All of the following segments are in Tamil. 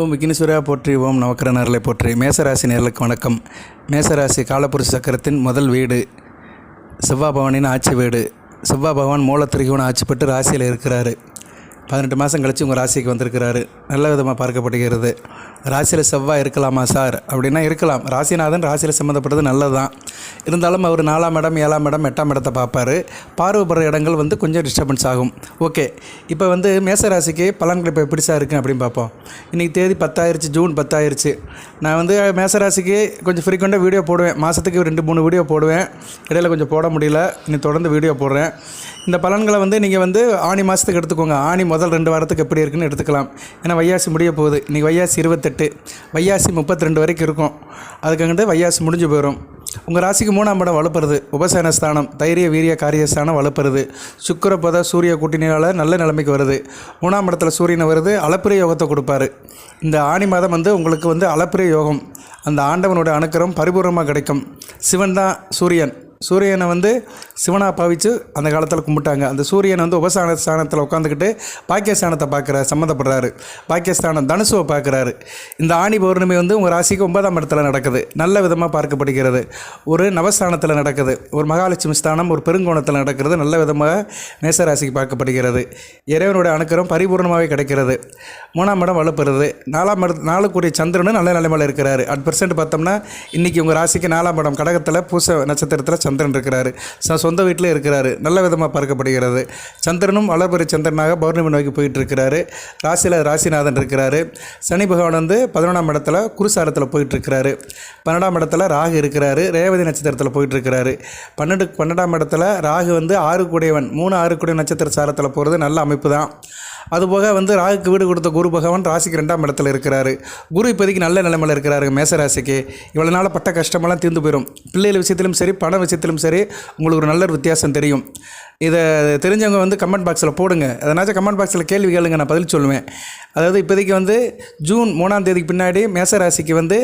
ஓம் விக்னேஸ்வரா போற்றி ஓம் நவக்கர நேரலை போற்றி. மேசராசி நேர்களுக்கு வணக்கம். மேசராசி காலப்புருஷ சக்கரத்தின் முதல் வீடு செவ்வாய் பவானின் ஆட்சி வீடு. செவ்வாய் பகவான் மூலத்திரிகோன ஆட்சி பெற்று ராசியில் இருக்கிறாரு. பதினெட்டு மாதம் கழித்து உங்கள் ராசிக்கு வந்திருக்கிறாரு. நல்ல விதமாக பார்க்கப்படுகிறது. ராசியில் செவ்வாய் இருக்கலாமா சார்? அப்படின்னா இருக்கலாம். ராசிநாதன் ராசியில் சம்மந்தப்பட்டது நல்லது தான் இருந்தாலும் அவர் நாலாம் இடம் ஏழாம் இடம் எட்டாம் இடத்தை பார்ப்பார். பார்வைப்படுற இடங்கள் வந்து கொஞ்சம் டிஸ்டர்பன்ஸ் ஆகும். ஓகே. இப்போ வந்து மேச ராசிக்கு பலன்கள் இப்போ எப்படி சார் இருக்குது அப்படின்னு பார்ப்போம். இன்றைக்கி தேதி பத்தாயிருச்சு ஜூன் பத்தாயிருச்சு. நான் வந்து மேச ராசிக்கு கொஞ்சம் ஃப்ரீக்வெண்ட்டாக வீடியோ போடுவேன். மாதத்துக்கு ரெண்டு மூணு வீடியோ போடுவேன். இடையில கொஞ்சம் போட முடியல. இன்னும் தொடர்ந்து வீடியோ போடுறேன். இந்த பலன்களை வந்து நீங்கள் வந்து ஆணி மாதத்துக்கு எடுத்துக்கோங்க. ஆணி முதல் ரெண்டு வாரத்துக்கு எப்படி இருக்குன்னு எடுத்துக்கலாம். ஏன்னா வையாசி முடிய போகுது. இன்றைக்கி வையாசி இருபத்தெட்டு. வையாசி முப்பத்தி ரெண்டு வரைக்கும் இருக்கும். அதுக்காக வையாசி முடிஞ்சு போயிடும் உங்கள் ராசிக்கு மூணாம் படம் வலுப்புறது. உபசேன ஸ்தானம் தைரிய வீரிய காரியஸ்தானம் வலுப்புறது. சுக்கரப்பத சூரிய கூட்டினால் நல்ல நிலைமைக்கு வருது. மூணாம் இடத்துல சூரியனை வருது. அளப்பிரிய யோகத்தை கொடுப்பாரு. இந்த ஆணி மாதம் வந்து உங்களுக்கு வந்து அளப்பிரிய யோகம். அந்த ஆண்டவனோட அணுக்கரம் பரிபூர்ணமாக கிடைக்கும். சிவன் தான் சூரியன். சூரியனை வந்து சிவனாக பாவித்து அந்த காலத்தில் கும்பிட்டாங்க. அந்த சூரியன் வந்து உபசான ஸ்தானத்தில் உட்காந்துக்கிட்டு பாக்கியஸ்தானத்தை பார்க்குறாரு சம்மந்தப்படுறாரு. பாக்கியஸ்தானம் தனுசுவை பார்க்குறாரு. இந்த ஆணி பௌர்ணமி வந்து உங்கள் ராசிக்கு ஒன்பதாம் இடத்துல நடக்குது. நல்ல விதமாக பார்க்கப்படுகிறது. ஒரு நவஸ்தானத்தில் நடக்குது. ஒரு மகாலட்சுமி ஸ்தானம் ஒரு பெருங்கோணத்தில் நடக்கிறது. நல்ல விதமாக மேசராசிக்கு பார்க்கப்படுகிறது. இறைவனுடைய அணுக்கரம் பரிபூர்ணமாகவே கிடைக்கிறது. மூணாம் இடம் வலுப்புறது. நாலாம் இடம் நாளுக்குரிய சந்திரனும் நல்ல நிலைமையில் இருக்கிறாரு. அட் பர்சன்ட் பார்த்தோம்னா இன்றைக்கி உங்கள் ராசிக்கு நாலாம் இடம். கடகத்தில் பூச நட்சத்திரத்தில் சந்திரன் இருக்கிறாரு. ச- சொந்த வீட்டில் இருக்கிறாரு. நல்ல விதமாக பார்க்கப்படுகிறது. சந்திரனும் வளர்பெரு சந்திரனாக பௌர்ணமி நோக்கி போயிட்டு இருக்கிறாரு ராசியில் ராசிநாதன் இருக்கிறாரு. சனி பகவான் வந்து பதினொன்றாம் இடத்துல குருசாரத்தில் போயிட்டு இருக்கிறாரு பன்னெண்டாம் இடத்துல ராகு இருக்கிறாரு. ரேவதி நட்சத்திரத்தில் போயிட்டு இருக்கிறாரு பன்னெண்டு பன்னெண்டாம் இடத்துல ராகு வந்து ஆறு கூடையவன். மூணு ஆறு கூடிய நட்சத்திர சாரத்தில் போகிறது நல்ல அமைப்பு தான். அதுபோக வந்து ராகுக்கு வீடு கொடுத்த குரு பகவான் ராசிக்கு ரெண்டாம் இடத்துல இருக்கிறாரு. குரு இப்போதைக்கு நல்ல நிலைமையில் இருக்கிறாரு மேசராசிக்கு. இவ்வளோ நாள் பட்ட கஷ்டமெல்லாம் தீர்ந்து போயிடும் பிள்ளைகள் விஷயத்திலும் சரி பண விஷயத்திலும் சரி உங்களுக்கு ஒரு நல்ல வித்தியாசம் தெரியும். இதை தெரிஞ்சவங்க வந்து கமெண்ட் பாக்ஸில் போடுங்க. அதனாச்சும் கமெண்ட் பாக்ஸில் கேள்வி கேளுங்க நான் பதில் சொல்லுவேன். அதாவது இப்போதைக்கு வந்து ஜூன் மூணாம் தேதிக்கு பின்னாடி மேசராசிக்கு வந்து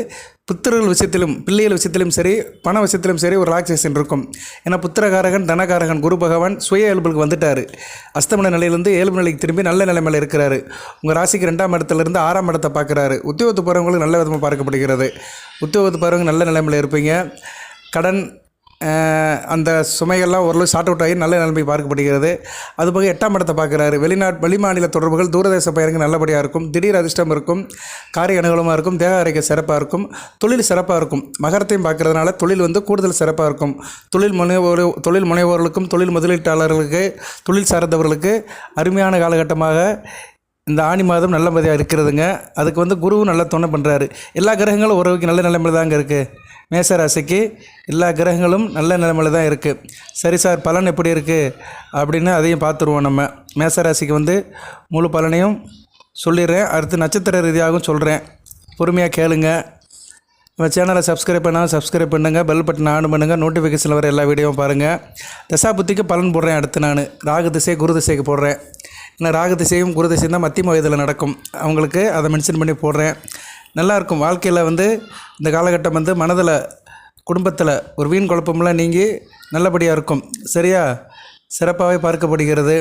புத்திரர்கள் விஷயத்திலும் பிள்ளைகள் விஷயத்திலும் சரி பண விஷயத்திலும் சரி ஒரு ரிலாக்ஸேஷன் இருக்கும். ஏன்னா புத்திரகாரகன் தனகாரகன் குரு பகவான் சுய இயல்புக்கு வந்துட்டார். அஸ்தமன நிலையிலேருந்து இயல்பு நிலைக்கு திரும்பி நல்ல நிலைமையில் இருக்கிறாரு. உங்கள் ராசிக்கு ரெண்டாம் இடத்துலேருந்து ஆறாம் இடத்தை பார்க்குறாரு. உத்தியோகத்து போகிறவங்களுக்கு நல்ல விதமாக பார்க்கப்படுகிறது. உத்தியோகத்து போகிறவங்க நல்ல நிலைமையில் இருப்பீங்க. கடன் அந்த சுமைகள்லாம் ஓரளவு ஷார்ட் அவுட் ஆகி நல்ல நிலைமை பார்க்கப்படுகிறது. அதுபோக எட்டாம் இடத்தை பார்க்குறாரு. வெளிநாட் வெளிமாநில தொடர்புகள் தூரதேச பயணங்கள் நல்லபடியாக இருக்கும். திடீர் அதிர்ஷ்டம் இருக்கும். காரிய அனுகூலமாக இருக்கும். தேக ஆரோக்கியம் சிறப்பாக இருக்கும். தொழில் சிறப்பாக இருக்கும். மகரத்தையும் பார்க்கறதுனால தொழில் வந்து கூடுதல் சிறப்பாக இருக்கும். தொழில் முனைவோர் தொழில் முனைவோர்களுக்கும் தொழில் முதலீட்டாளர்களுக்கு தொழில் சார்ந்தவர்களுக்கு அருமையான காலகட்டமாக இந்த ஆணி மாதம் நல்லபடியாக இருக்கிறதுங்க. அதுக்கு வந்து குருவும் நல்லா துணை பண்ணுறாரு எல்லா கிரகங்களும் உறவுக்கு நல்ல நிலைமையில் தாங்க இருக்குது மேசராசிக்கு எல்லா கிரகங்களும் நல்ல நிலமையில் தான் இருக்குது சரி சார் பலன் எப்படி இருக்குது அப்படின்னு அதையும் பார்த்துருவோம் நம்ம. மேசராசிக்கு வந்து முழு பலனையும் சொல்லிடுறேன். அடுத்து நட்சத்திர ரீதியாகவும் சொல்கிறேன் பொறுமையாக கேளுங்க. நம்ம சேனலை சப்ஸ்கிரைப் பண்ணால் சப்ஸ்கிரைப் பண்ணுங்கள் பெல் பட்டன் ஆன் பண்ணுங்கள் நோட்டிஃபிகேஷனில் வர எல்லா வீடியோவும் பாருங்கள் தசாபுத்திக்கு பலன் போடுறேன் அடுத்து நான். ராகு திசை குரு திசைக்கு போடுறேன். ஏன்னா ராகு திசையும் குரு திசையும் தான் மத்திய வயதில் நடக்கும். அவங்களுக்கு அதை மென்ஷன் பண்ணி போடுறேன். நல்லாயிருக்கும். வாழ்க்கையில் வந்து இந்த காலகட்டம் வந்து மனதில் குடும்பத்தில் ஒரு வீண் குழப்பமெல்லாம் நீங்கி நல்லபடியாக இருக்கும். சரியா? சிறப்பாகவே பார்க்கப்படுகிறது.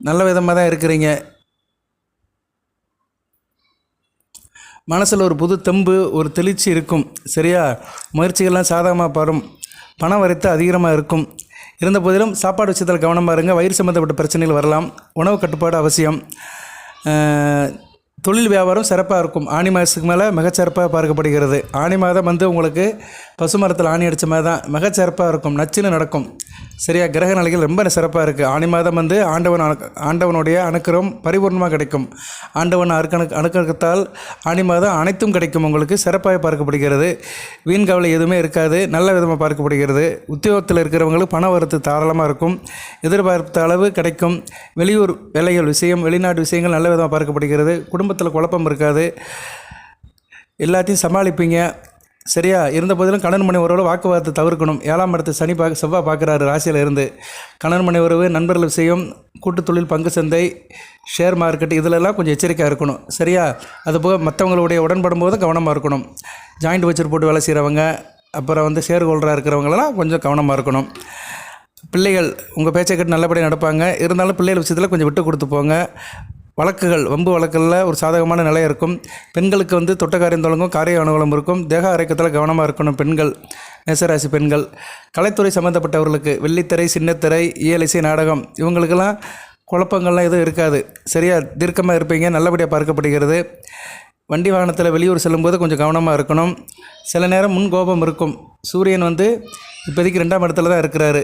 நல்ல விதமாக தான் இருக்கிறீங்க. மனசில் ஒரு புது தெம்பு ஒரு தெளிச்சி இருக்கும். சரியா? முயற்சிகள்லாம் சாதகமாக பாரும். பணம் வரைத்து அதிகமாக இருக்கும். இருந்த போதிலும் சாப்பாடு விஷயத்தில் கவனமாக இருங்க. வயிறு சம்மந்தப்பட்ட பிரச்சனைகள் வரலாம். உணவு கட்டுப்பாடு அவசியம். தொழில் வியாபாரம் சிறப்பாக இருக்கும். ஆணி மாதத்துக்கு மேலே மிகச்சிறப்பாக பார்க்கப்படுகிறது. ஆணி மாதம் வந்து உங்களுக்கு பசு மரத்தில் ஆணி அடித்த மாதிரி தான் மிகச்சிறப்பாக இருக்கும். நச்சுன்னு நடக்கும். சரியா? கிரக நிலைகள் ரொம்ப சிறப்பாக இருக்குது ஆணி மாதம் வந்து ஆண்டவன் அணு- ஆண்டவனுடைய அணுக்கிறம் பரிபூர்ணமாக கிடைக்கும். ஆண்டவன் அணுக்கணு அணுக்கணக்கத்தால் ஆணி மாதம் அனைத்தும் கிடைக்கும். உங்களுக்கு சிறப்பாக பார்க்கப்படுகிறது. வீண் கவலை எதுவுமே இருக்காது. நல்ல விதமாக பார்க்கப்படுகிறது. உத்தியோகத்தில் இருக்கிறவங்களுக்கு பண வரத்து தாராளமாக இருக்கும். எதிர்பார்த்த அளவு கிடைக்கும். வெளியூர் வேலைகள் விஷயம் வெளிநாட்டு விஷயங்கள் நல்ல விதமாக பார்க்கப்படுகிறது. குடும்பத்தில் குழப்பம் இருக்காது. எல்லாத்தையும் சமாளிப்பீங்க. சரியா? இருந்த போதிலும் கணன் மனை உறவில் வாக்குவாதத்தை தவிர்க்கணும். ஏழாம் இடத்து சனி பார்க்க செவ்வாய் பார்க்குறாரு ராசியில் இருந்து. கணவன் மனை உறவு நண்பர்கள் விஷயம் கூட்டு தொழில் பங்கு சந்தை ஷேர் மார்க்கெட் இதிலெல்லாம் கொஞ்சம் எச்சரிக்கையாக இருக்கணும். சரியா? அதுபோக மற்றவங்களுடைய உடன்படும் போதும் கவனமாக இருக்கணும். ஜாயிண்ட் வச்சர் போட்டு வேலை செய்கிறவங்க அப்புறம் வந்து ஷேர் ஹோல்டராக இருக்கிறவங்களெல்லாம் கொஞ்சம் கவனமாக இருக்கணும். பிள்ளைகள் உங்கள் பேச்சை கேட்டு நல்லபடியாக நடப்பாங்க. இருந்தாலும் பிள்ளைகள் விஷயத்தில் கொஞ்சம் விட்டு கொடுத்து போங்க. வழக்குகள் வம்பு வழக்குகளில் ஒரு சாதகமான நிலை இருக்கும். பெண்களுக்கு வந்து தொட்ட காரியம் தொடங்கும் காரிய அனுகூலம் இருக்கும். தேக ஆரோக்கியத்தில் கவனமாக இருக்கணும் பெண்கள் மேசராசி பெண்கள். கலைத்துறை சம்மந்தப்பட்டவர்களுக்கு வெள்ளித்திரை சின்னத்திரை இயலிசை நாடகம் இவங்களுக்கெல்லாம் குழப்பங்கள்லாம் எதுவும் இருக்காது. சரியாக தீர்க்கமாக இருப்பீங்க நல்லபடியாக பார்க்கப்படுகிறது. வண்டி வாகனத்தில் வெளியூர் செல்லும்போது கொஞ்சம் கவனமாக இருக்கணும். சில நேரம் முன் கோபம் இருக்கும். சூரியன் வந்து இப்போதைக்கு ரெண்டாம் இடத்துல தான் இருக்கிறாரு.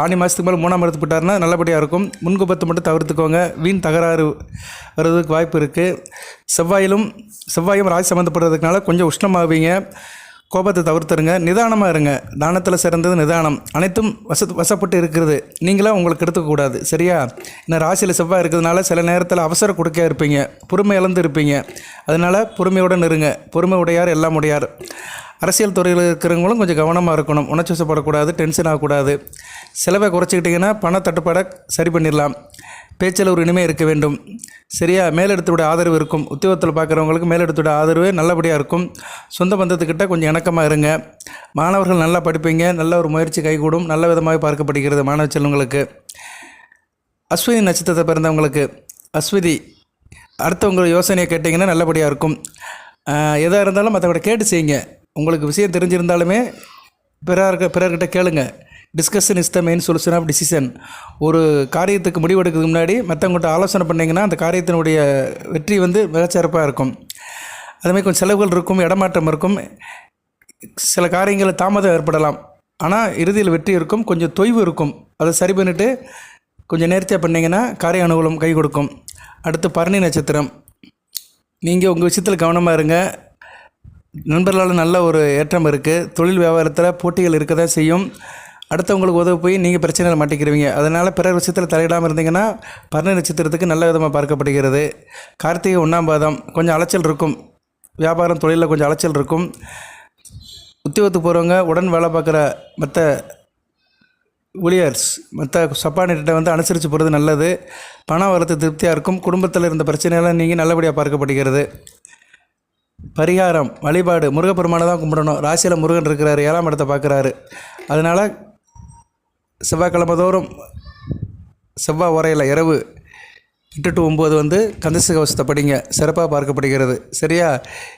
ஆணி மாதத்துக்கு மேலே மூணாம் இடத்து போட்டார்னா நல்லபடியாக இருக்கும். முன்குபத்தை மட்டும் தவிர்த்துக்கோங்க. வீண் தகராறு வர்றதுக்கு வாய்ப்பு இருக்குது செவ்வாயிலும் செவ்வாயும் ராசி சம்மந்தப்படுறதுனால கொஞ்சம் உஷ்ணமாவீங்க. கோபத்தை தவிர்த்துருங்க. நிதானமாக இருங்க. தானத்தில் சிறந்தது நிதானம். அனைத்தும் வச வசப்பட்டு இருக்கிறது. நீங்களாக உங்களுக்கு எடுத்துக்கக்கூடாது சரியா? இந்த ராசியில் செவ்வாய் இருக்கிறதுனால சில நேரத்தில் அவசர கொடுக்க இருப்பீங்க. பொறுமை இழந்து இருப்பீங்க. அதனால் பொறுமையுடன் இருங்க. பொறுமை உடையார் எல்லாம் உடையார். அரசியல் துறையில் இருக்கிறவங்களும் கொஞ்சம் கவனமாக இருக்கணும். உணர்ச்சி வசப்படக்கூடாது டென்ஷன் ஆகக்கூடாது. செலவை குறைச்சிக்கிட்டிங்கன்னா பண தட்டுப்பாடை சரி பண்ணிடலாம். பேச்சில் ஒரு இனிமே இருக்க வேண்டும். சரியா மேலிடத்தோட ஆதரவு இருக்கும். உத்தியோகத்தில் பார்க்குறவங்களுக்கு மேலிடத்தோட ஆதரவு நல்லபடியாக இருக்கும். சொந்த பந்தத்துக்கிட்ட கொஞ்சம் இணக்கமாக இருங்க. மாணவர்கள் நல்லா படிப்பீங்க. நல்ல ஒரு முயற்சி கைகூடும். நல்ல விதமாக பார்க்கப்படுகிறது மாணவ செல்வங்களுக்கு. அஸ்வினி நட்சத்திரத்தை பிறந்தவங்களுக்கு. அஸ்விதி அடுத்தவங்க யோசனையை கேட்டிங்கன்னா நல்லபடியாக இருக்கும். எதாக இருந்தாலும் மற்றவங்க கேட்டு செய்யுங்க. உங்களுக்கு விஷயம் தெரிஞ்சிருந்தாலுமே பிறர்க பிறர்கிட்ட கேளுங்க. Discussion is the main solution of decision ஒரு காரியத்துக்கு முடிவெடுக்கிறதுக்கு முன்னாடி மற்றவங்கள்ட்ட ஆலோசனை பண்ணிங்கன்னா அந்த காரியத்தினுடைய வெற்றி வந்து மிகச்சிறப்பாக இருக்கும். அதுமாதிரி கொஞ்சம் செலவுகள் இருக்கும் இடமாற்றம் இருக்கும். சில காரியங்களில் தாமதம் ஏற்படலாம். ஆனால் இறுதியில் வெற்றி இருக்கும் கொஞ்சம் தொய்வு இருக்கும். அதை சரி பண்ணிவிட்டு கொஞ்சம் நேர்த்தியாக பண்ணிங்கன்னா காரிய அனுகூலம் கை கொடுக்கும். அடுத்து பரணி நட்சத்திரம். நீங்கள் உங்கள் விஷயத்தில் கவனமாக இருங்க. நண்பர்களால் நல்ல ஒரு ஏற்றம் இருக்குது தொழில் வியாபாரத்தில் போட்டிகள் இருக்க தான் செய்யும். அடுத்தவங்களுக்கு உதவி போய் நீங்கள் பிரச்சனையில் மாட்டிக்கிறீங்க. அதனால் பிறர் விஷயத்தில் தலையிடாமல் இருந்தீங்கன்னா பர்ண நட்சத்திரத்துக்கு நல்ல விதமாக பார்க்கப்படுகிறது. கார்த்திகை ஒன்றாம் பாதம். கொஞ்சம் அலைச்சல் இருக்கும். வியாபாரம் தொழிலில் கொஞ்சம் அலைச்சல் இருக்கும். உத்தியோகத்துக்கு போகிறவங்க உடன் வேலை பார்க்குற மற்ற ஊழியர்ஸ் மற்ற சப்பானிட்ட வந்து அனுசரித்து போகிறது நல்லது. பணம் வரத்து திருப்தியாக இருக்கும். குடும்பத்தில் இருந்த பிரச்சனையெல்லாம் நீங்கள் நல்லபடியாக பார்க்கப்படுகிறது. பரிகாரம் வழிபாடு முருகப்பெருமானை தான் கும்பிடணும். ராசியில் முருகன் இருக்கிறாரு ஏழாம் இடத்தை பார்க்குறாரு. அதனால் செவ்வாய்க்கிழமை தோறும் செவ்வாய் உரையில் இரவு எட்டு டு ஒம்பது வந்து கந்தச கவசத்தை படிங்க. சிறப்பாக பார்க்கப்படுகிறது. சரியா?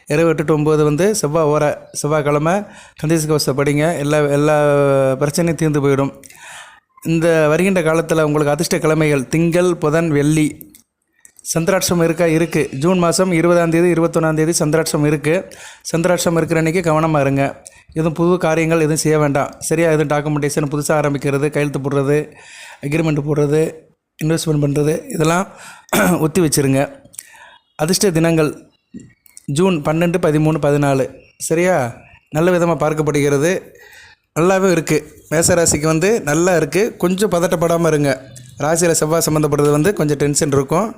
இரவு எட்டு டு ஒம்பது வந்து செவ்வாய் ஓரை செவ்வாய்க்கிழமை கந்தச கவசத்தை படிங்க. எல்லா எல்லா பிரச்சனையும் தீர்ந்து போயிடும். இந்த வருகின்ற காலத்தில் உங்களுக்கு அதிர்ஷ்ட கிழமைகள் திங்கள் புதன் வெள்ளி சந்திராட்சம் இருக்கா? இருக்குது ஜூன் மாதம் இருபதாந்தேதி இருபத்தொன்னாந்தேதி சந்திராட்சம் இருக்குது சந்திராட்சம் இருக்கிற அன்றைக்கி கவனமாக இருங்க. எதுவும் புது காரியங்கள் எதுவும் செய்ய வேண்டாம். சரியாக எதுவும் டாக்குமெண்டேஷன் புதுசாக ஆரம்பிக்கிறது கையெழுத்து போடுறது அக்ரிமெண்ட் போடுறது இன்வெஸ்ட்மெண்ட் பண்ணுறது இதெல்லாம் ஒத்தி வச்சுருங்க. அதிர்ஷ்ட தினங்கள். ஜூன் பன்னெண்டு பதிமூணு பதினாலு. சரியா? நல்ல விதமாக பார்க்கப்படுகிறது. நல்லாவே இருக்குது மேசராசிக்கு வந்து நல்லா இருக்குது கொஞ்சம் பதட்டப்படாமல் இருங்க. ராசியில் செவ்வாய் சம்மந்தப்படுறது வந்து கொஞ்சம் டென்ஷன் இருக்கும்.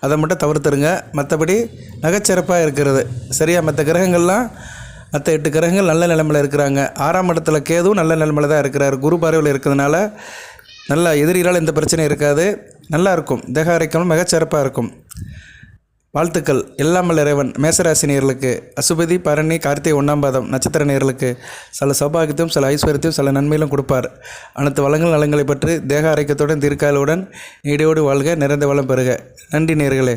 அதை மட்டும் தவிர்த்துருங்க. மற்றபடி நகைச்சிறப்பாக இருக்கிறது. சரியா? மற்ற கிரகங்கள்லாம் மற்ற எட்டு கிரகங்கள் நல்ல நிலைமையில் இருக்கிறாங்க. ஆறாம் இடத்துல கேதுவும் நல்ல நிலைமையில் தான் இருக்கிறார். குரு பார்வையில் இருக்கிறதுனால நல்லா எதிரிகளால் எந்த பிரச்சனையும் இருக்காது. நல்லா இருக்கும். தேக ஆரோக்கியம் மிகச்சிறப்பாக இருக்கும். வாழ்த்துக்கள். எல்லாமல் இறைவன் மேசராசி நேர்களுக்கு அசுபதி பரணி கார்த்திகை ஒன்றாம் பாதம் நட்சத்திர நேர்களுக்கு சில சௌபாகியத்தையும் சில ஐஸ்வர்யத்தையும் சில நன்மையிலும் கொடுப்பார். அனைத்து வளங்கள் நலங்களை பற்றி தேக ஆரோக்கியத்துடன் தீர்க்காலுடன் இடையோடு வாழ்க நிறைந்த வளம் பெறுக. நன்றி நேர்களே.